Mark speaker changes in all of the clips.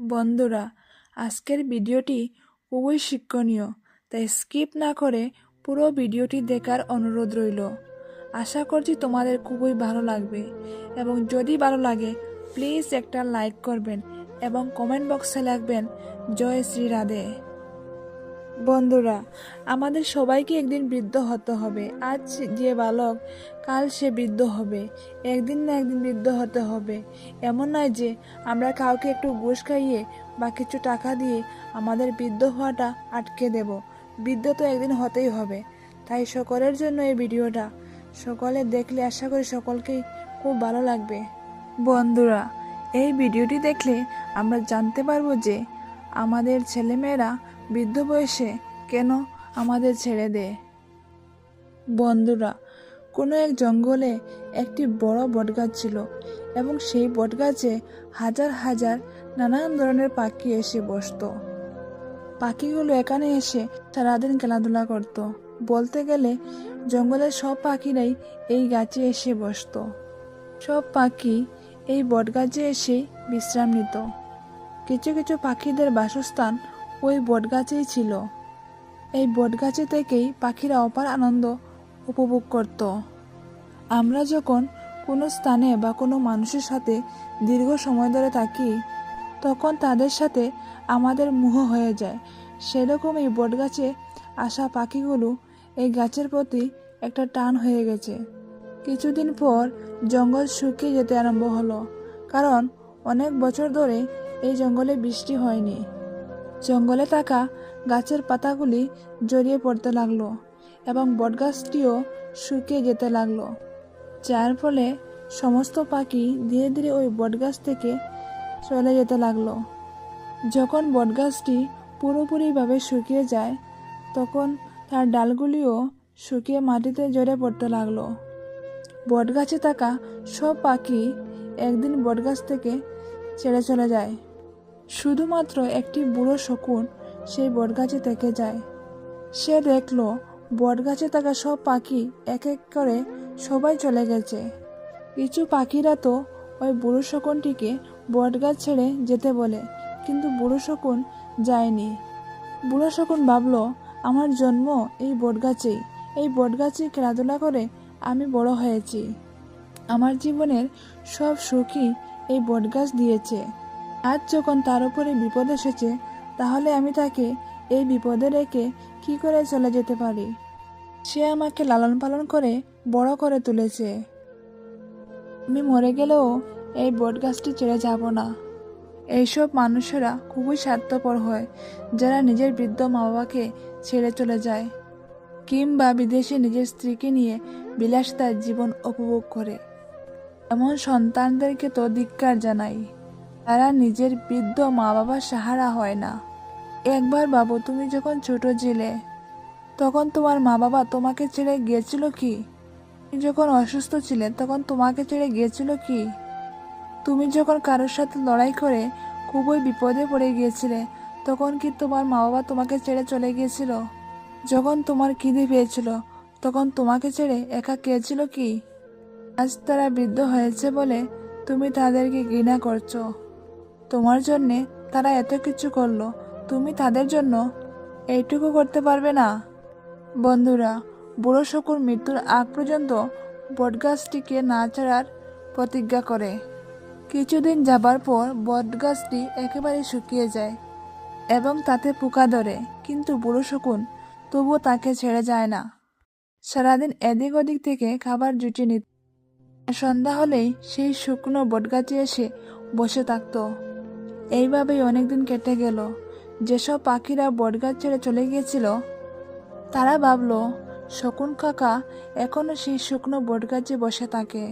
Speaker 1: বন্ধুরা, আজকের ভিডিওটি খুবই শিক্ষণীয়, তাই স্কিপ না করে পুরো ভিডিওটি দেখার অনুরোধ রইল। আশা করছি তোমাদের খুবই ভালো লাগবে এবং যদি ভালো লাগে, প্লিজ একটা লাইক করবেন এবং কমেন্ট বক্সে লাগবেন জয় শ্রী রাধে। বন্ধুরা, আমাদের সবাইকে একদিন বৃদ্ধ হতে হবে। আজ যে বালক, কাল সে বৃদ্ধ হবে। একদিন না একদিন বৃদ্ধ হতে হবে। এমন নয় যে আমরা কাউকে একটু ঘুষ খাইয়ে বা কিছু টাকা দিয়ে আমাদের বৃদ্ধ হওয়াটা আটকে দেব। বৃদ্ধ তো একদিন হতেই হবে। তাই সকলের জন্য এই ভিডিওটা। সকলে দেখলে আশা করি সকলকেই খুব ভালো লাগবে। বন্ধুরা, এই ভিডিওটি দেখলে আমরা জানতে পারব যে আমাদের ছেলেমেয়েরা বৃদ্ধ বয়সে কেন আমাদের ছেড়ে দেয় বন্ধুরা, কোনো এক জঙ্গলে একটি বড় বটগাছ ছিল এবং সেই বটগাছে হাজার হাজার নানান ধরনের পাখি এসে বসতো। পাখিগুলো এখানে এসে সারাদিন খেলাধুলা করত। বলতে গেলে, জঙ্গলের সব পাখিরাই এই গাছে এসে বসতো। সব পাখি এই বটগাছে এসে বিশ্রাম নিত। কিছু কিছু পাখিদের বাসস্থান ওই বটগাছেই ছিল। এই বটগাছে থেকেই পাখিরা অপার আনন্দ উপভোগ করত। আমরা যখন কোনো স্থানে বা কোনো মানুষের সাথে দীর্ঘ সময় ধরে থাকি, তখন তাদের সাথে আমাদের মোহ হয়ে যায়। সেরকম এই বটগাছে আসা পাখিগুলো এই গাছের প্রতি একটা টান হয়ে গেছে। কিছুদিন পর জঙ্গল শুকিয়ে যেতে আরম্ভ হলো, কারণ অনেক বছর ধরে এই জঙ্গলে বৃষ্টি হয়নি। জঙ্গলে থাকা গাছের পাতাগুলি জড়িয়ে পড়তে লাগল এবং বটগাছটিও শুকিয়ে যেতে লাগল। যার ফলে সমস্ত পাখি ধীরে ধীরে ওই বটগাছ থেকে চলে যেতে লাগল। যখন বটগাছটি পুরোপুরিভাবে শুকিয়ে যায়, তখন তার ডালগুলিও শুকিয়ে মাটিতে জড়ে পড়তে লাগল। বটগাছে থাকা সব পাখি একদিন বটগাছ থেকে ছেড়ে চলে যায়। শুধুমাত্র একটি বুড়ো শকুন সেই বটগাছে থেকে যায়। সে দেখল, বটগাছে থাকা সব পাখি এক এক করে সবাই চলে গেছে। কিছু পাখিরা তো ওই বুড়ো শকুনটিকে বটগাছ ছেড়ে যেতে বলে, কিন্তু বুড়ো শকুন যায়নি। বুড়ো শকুন ভাবল, আমার জন্ম এই বটগাছেই। এই বটগাছে খেলাধুলা করে আমি বড় হয়েছি। আমার জীবনের সব সুখই এই বটগাছ দিয়েছে। আজ যখন তার উপরে বিপদ এসেছে, তাহলে আমি তাকে এই বিপদে রেখে কি করে চলে যেতে পারি? সে আমাকে লালন পালন করে বড় করে তুলেছে। আমি মরে গেলেও এই বটগাছটি ছেড়ে যাব না। এইসব মানুষেরা খুবই স্বার্থপর হয়, যারা নিজের বৃদ্ধ মা বাবাকে ছেড়ে চলে যায়, কিংবা বিদেশে নিজের স্ত্রীকে নিয়ে বিলাসিতার জীবন উপভোগ করে। এমন সন্তানদেরকে তো ধিক্কার জানাই। তারা নিজের বৃদ্ধ মা বাবার সাহারা হয় না। একবার বাবু, তুমি যখন ছোট ছিলে, তখন তোমার মা বাবা তোমাকে ছেড়ে গিয়েছিল কি? যখন অসুস্থ ছিলে, তখন তোমাকে ছেড়ে গিয়েছিল কি? তুমি যখন কারোর সাথে লড়াই করে খুবই বিপদে পড়ে গিয়েছিলে, তখন কি তোমার মা বাবা তোমাকে ছেড়ে চলে গিয়েছিল? যখন তোমার খিদে পেয়েছিল, তখন তোমাকে ছেড়ে একা খেয়েছিল কি? আজ তারা বৃদ্ধ হয়েছে বলে তুমি তাদেরকে ঘৃণা করছ। তোমার জন্যে তারা এত কিছু করল, তুমি তাদের জন্য এইটুকু করতে পারবে না। বন্ধুরা, বুড়ো শকুর মৃত্যুর আগ পর্যন্ত বটগাছটিকে না ছাড়ার প্রতিজ্ঞা করে। কিছুদিন যাবার পর বটগাছটি একেবারে শুকিয়ে যায় এবং তাতে পোকা ধরে, কিন্তু বুড়ো শকুন তবুও তাকে ছেড়ে যায় না। সারাদিন এদিক ওদিক থেকে খাবার জুটিয়ে নিত। সন্ধ্যা হলেই সেই শুকনো বটগাছে এসে বসে থাকতো। এইভাবেই অনেকদিন কেটে গেল। যেসব পাখিরা বটগাছ ছেড়ে চলে গিয়েছিল, তারা ভাবলো, শকুন কাকা এখনও সেই শুকনো বটগাছে বসে থাকে।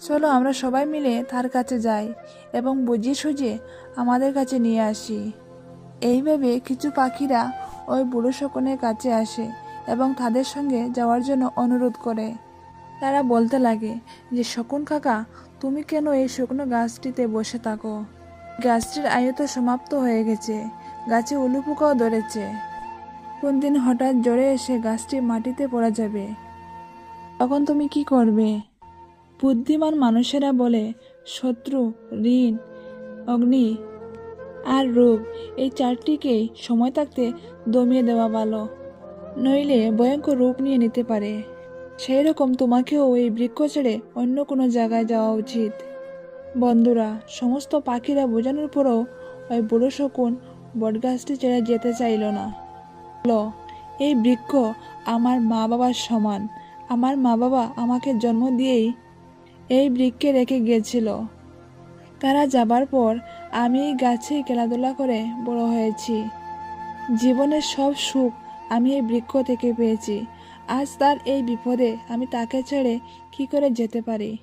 Speaker 1: চলো আমরা সবাই মিলে তার কাছে যাই এবং বুঝিয়ে সুঝিয়ে আমাদের কাছে নিয়ে আসি। এইভাবে কিছু পাখিরা ওই বুড়ো শকুনের কাছে আসে এবং তাদের সঙ্গে যাওয়ার জন্য অনুরোধ করে। তারা বলতে লাগে যে, শকুন কাকা, তুমি কেন এই শুকনো গাছটিতে বসে থাকো? গাছটির আয়ু তো সমাপ্ত হয়ে গেছে। গাছে উলু পোকাও ধরেছে। কোন দিন হঠাৎ জোরে এসে গাছটি মাটিতে পড়া যাবে। তখন তুমি কি করবে? বুদ্ধিমান মানুষেরা বলে, শত্রু, ঋণ, অগ্নি আর রূপ, এই চারটিকেই সময় থাকতে দমিয়ে দেওয়া ভালো। নইলে ভয়ঙ্কর রূপ নিয়ে নিতে পারে। সেই রকম তোমাকেও এই বৃক্ষ ছেড়ে অন্য কোনো জায়গায় যাওয়া উচিত। বন্ধুরা সমস্ত পাখিরা বোঝানোর পরও ওই বুড়ো শকুন বটগাছটি ছেড়ে যেতে চাইল না। বলল, এই বৃক্ষ আমার মা বাবার সমান। আমার মা বাবা আমাকে জন্ম দিয়েই এই বৃক্ষে রেখে গিয়েছিল। তারা যাবার পর আমি এই গাছে খেলাধুলা করে বড় হয়েছি। জীবনের সব সুখ আমি এই বৃক্ষ থেকে পেয়েছি। আজ তার এই বিপদে আমি তাকে ছেড়ে কি করে যেতে পারি?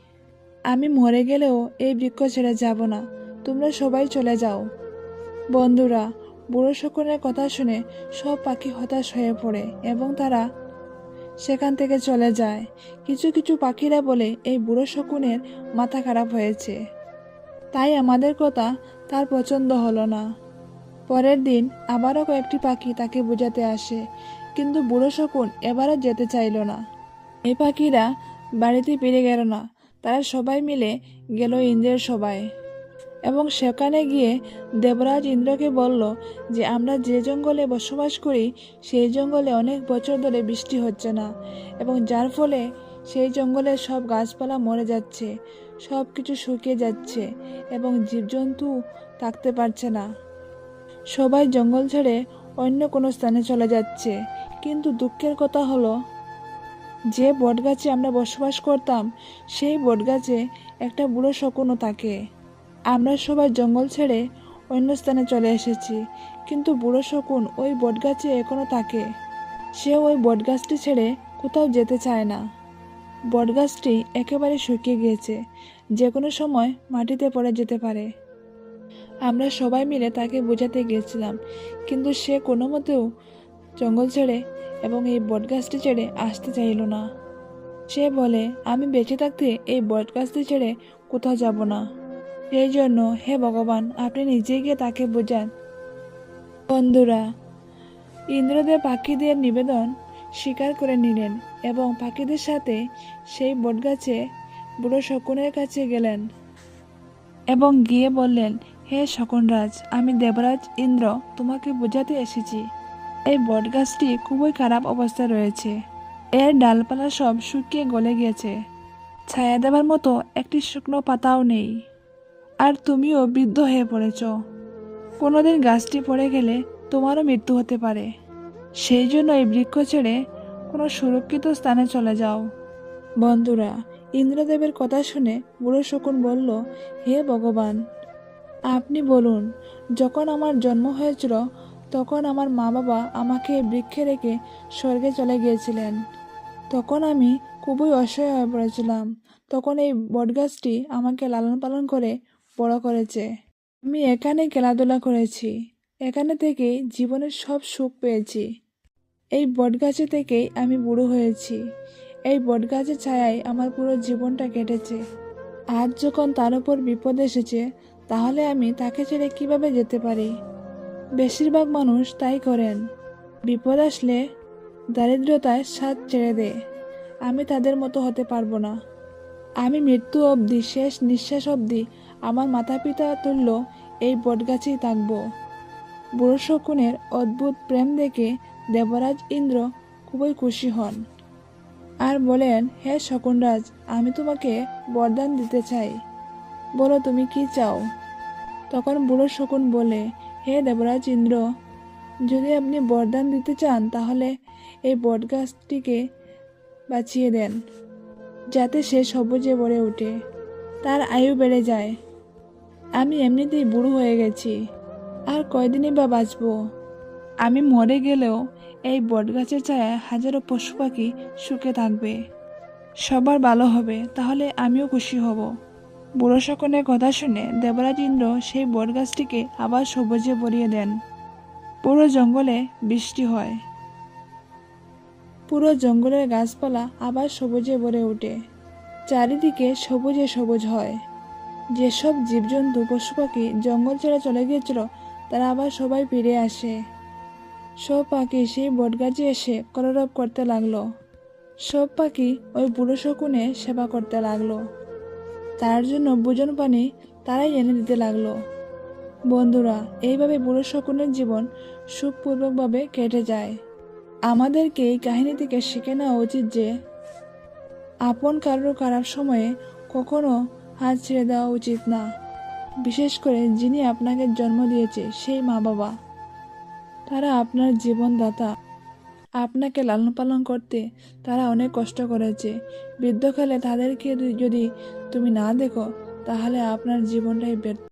Speaker 1: আমি মরে গেলেও এই বৃক্ষ ছেড়ে যাব না। তোমরা সবাই চলে যাও। বন্ধুরা, বুড়ো শকুনের কথা শুনে সব পাখি হতাশ হয়ে পড়ে এবং তারা সেখান থেকে চলে যায়। কিছু কিছু পাখিরা বলে, এই বুড়ো শকুনের মাথা খারাপ হয়েছে। তাই আমাদের কথা তার পছন্দ হলো না। পরের দিন আবারও কয়েকটি পাখি তাকে বোঝাতে আসে, কিন্তু বুড়ো শকুন এবারও যেতে চাইল না। এই পাখিরা বাড়িতে ফিরে গেল না। তারা সবাই মিলে গেল ইন্দ্রের সবাই এবং সেখানে গিয়ে দেবরাজ ইন্দ্রকে বলল যে, আমরা যে জঙ্গলে বসবাস করি, সেই জঙ্গলে অনেক বছর ধরে বৃষ্টি হচ্ছে না। এবং যার ফলে সেই জঙ্গলের সব গাছপালা মরে যাচ্ছে, সব কিছু শুকিয়ে যাচ্ছে, এবং জীবজন্তু থাকতে পারছে না। সবাই জঙ্গল ছেড়ে অন্য কোনো স্থানে চলে যাচ্ছে। কিন্তু দুঃখের কথা হলো যে বটগাছে আমরা বসবাস করতাম, সেই বটগাছে একটা বুড়ো শকুনও থাকে। আমরা সবাই জঙ্গল ছেড়ে অন্য স্থানে চলে এসেছি, কিন্তু বুড়ো শকুন ওই বটগাছে এখনও থাকে। সে ওই বটগাছটি ছেড়ে কোথাও যেতে চায় না। বটগাছটি একেবারে শুকিয়ে গিয়েছে, যে কোনো সময় মাটিতে পড়ে যেতে পারে। আমরা সবাই মিলে তাকে বোঝাতে গিয়েছিলাম, কিন্তু সে কোনো মতেও জঙ্গল ছেড়ে এবং এই বটগাছটি ছেড়ে আসতে চাইল না। সে বলে, আমি বেঁচে থাকতে এই বটগাছটি ছেড়ে কোথাও যাব না। সেই জন্য হে ভগবান, আপনি নিজে গিয়ে তাকে বোঝান। বন্ধুরা, ইন্দ্রদেব পাখিদের নিবেদন স্বীকার করে নিলেন এবং পাখিদের সাথে সেই বটগাছে বুড়ো শকুনের কাছে গেলেন এবং গিয়ে বললেন, হে শকুনরাজ, আমি দেবরাজ ইন্দ্র, তোমাকে বোঝাতে এসেছি। এই বটগাছটি খুবই খারাপ অবস্থায় রয়েছে। এর ডালপালা সব শুকিয়ে গলে গেছে। ছায়া দেবার মতো একটি শুকনো পাতাও নেই। আর তুমিও বৃদ্ধ হয়ে পড়েছ। কোনোদিন গাছটি পড়ে গেলে তোমারও মৃত্যু হতে পারে। সেই জন্য এই বৃক্ষ ছেড়ে কোনো সুরক্ষিত স্থানে চলে যাও। বন্ধুরা, ইন্দ্রদেবের কথা শুনে বুড়ো শকুন বলল, হে ভগবান, আপনি বলুন, যখন আমার জন্ম হয়েছিল তখন আমার মা বাবা আমাকে বৃক্ষে রেখে স্বর্গে চলে গিয়েছিলেন। তখন আমি খুবই অসহায় হয়ে পড়েছিলাম। তখন এই বটগাছটি আমাকে লালন পালন করে বড় করেছে। আমি এখানে খেলাধুলা করেছি। এখানে থেকেই জীবনের সব সুখ পেয়েছি। এই বটগাছে থেকেই আমি বুড়ো হয়েছি। এই বটগাছের ছায়ায় আমার পুরো জীবনটা কেটেছে। আজ যখন তার উপর বিপদ এসেছে, তাহলে আমি তাকে ছেড়ে কীভাবে যেতে পারি? বেশিরভাগ মানুষ তাই করেন। বিপদ আসলে দারিদ্রতায় স্বাদ ছেড়ে দেয়। আমি তাদের মতো হতে পারব না। আমি মৃত্যু অবধি, শেষ নিঃশ্বাস অবধি আমার মাতা পিতা তুল্য এই বটগাছেই থাকব। বুড়ো শকুনের অদ্ভুত প্রেম দেখে দেবরাজ ইন্দ্র খুবই খুশি হন। আর বলেন, হে শকুনরাজ, আমি তোমাকে বরদান দিতে চাই। বলো তুমি কি চাও? তখন বুড়ো শকুন বলে হে দেবরাজ ইন্দ্র, যদি আপনি বরদান দিতে চান, তাহলে এই বটগাছটিকে বাঁচিয়ে দেন, যাতে সে সবুজে ভরে ওঠে। তার আয়ু বেড়ে যায়। আমি এমনিতেই বুড়ো হয়ে গেছি। আর কয়দিনই বা বাঁচব? আমি মরে গেলেও এই বটগাছের ছায়ায় হাজারো পশু পাখি সুখে থাকবে। সবার ভালো হবে, তাহলে আমিও খুশি হব। বুড়ো শকুনের কথা শুনে দেবরাজ ইন্দ্র সেই বটগাছটিকে আবার সবুজে ভরিয়ে দেন। পুরো জঙ্গলে বৃষ্টি হয়। পুরো জঙ্গলের গাছপালা আবার সবুজে ভরে ওঠে। চারিদিকে সবুজে সবুজ হয়। যেসব জীবজন্তু পশু পাখি জঙ্গল ছেড়ে চলে গিয়েছিল, তারা আবার সবাই ফিরে আসে। সব পাখি সেই বটগাছে এসে কলরব করতে লাগল। সব পাখি ওই বুড়ো শকুনে সেবা করতে লাগল। তার জন্য ভোজন পানি তারাই এনে দিতে লাগল। বন্ধুরা, এইভাবে বুড়ো শকুনের জীবন সুখপূর্বকভাবে কেটে যায়। আমাদেরকে এই কাহিনী থেকে শিখে নেওয়া উচিত যে, আপন কারোর খারাপ সময়ে কখনো হাত ছেড়ে দেওয়া উচিত না। বিশেষ করে যিনি আপনাকে জন্ম দিয়েছে, সেই মা বাবা তারা আপনার জীবনদাতা। আপনাকে লালন পালন করতে তারা অনেক কষ্ট করেছে। বৃদ্ধকালে তাদেরকে যদি তুমি না দেখো, তাহলে আপনার জীবনটাই ব্যর্থ।